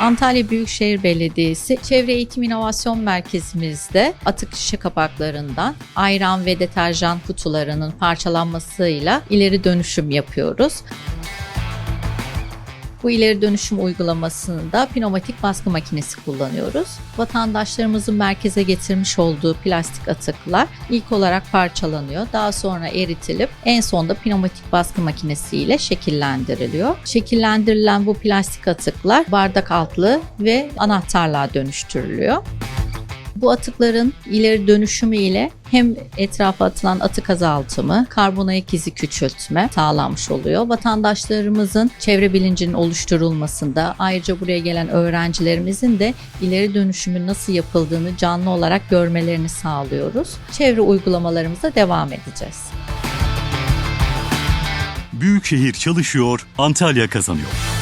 Antalya Büyükşehir Belediyesi Çevre Eğitim İnovasyon Merkezimizde atık şişe kapaklarından ayran ve deterjan kutularının parçalanmasıyla ileri dönüşüm yapıyoruz. Bu ileri dönüşüm uygulamasında pneumatik baskı makinesi kullanıyoruz. Vatandaşlarımızın merkeze getirmiş olduğu plastik atıklar ilk olarak parçalanıyor. Daha sonra eritilip en sonda pneumatik baskı makinesi ile şekillendiriliyor. Şekillendirilen bu plastik atıklar bardak altlı ve anahtarlığa dönüştürülüyor. Bu atıkların ileri dönüşümü ile hem etrafa atılan atık azaltımı, karbon ayak izi küçültme sağlanmış oluyor. Vatandaşlarımızın çevre bilincinin oluşturulmasında ayrıca buraya gelen öğrencilerimizin de ileri dönüşümün nasıl yapıldığını canlı olarak görmelerini sağlıyoruz. Çevre uygulamalarımıza devam edeceğiz. Büyükşehir çalışıyor, Antalya kazanıyor.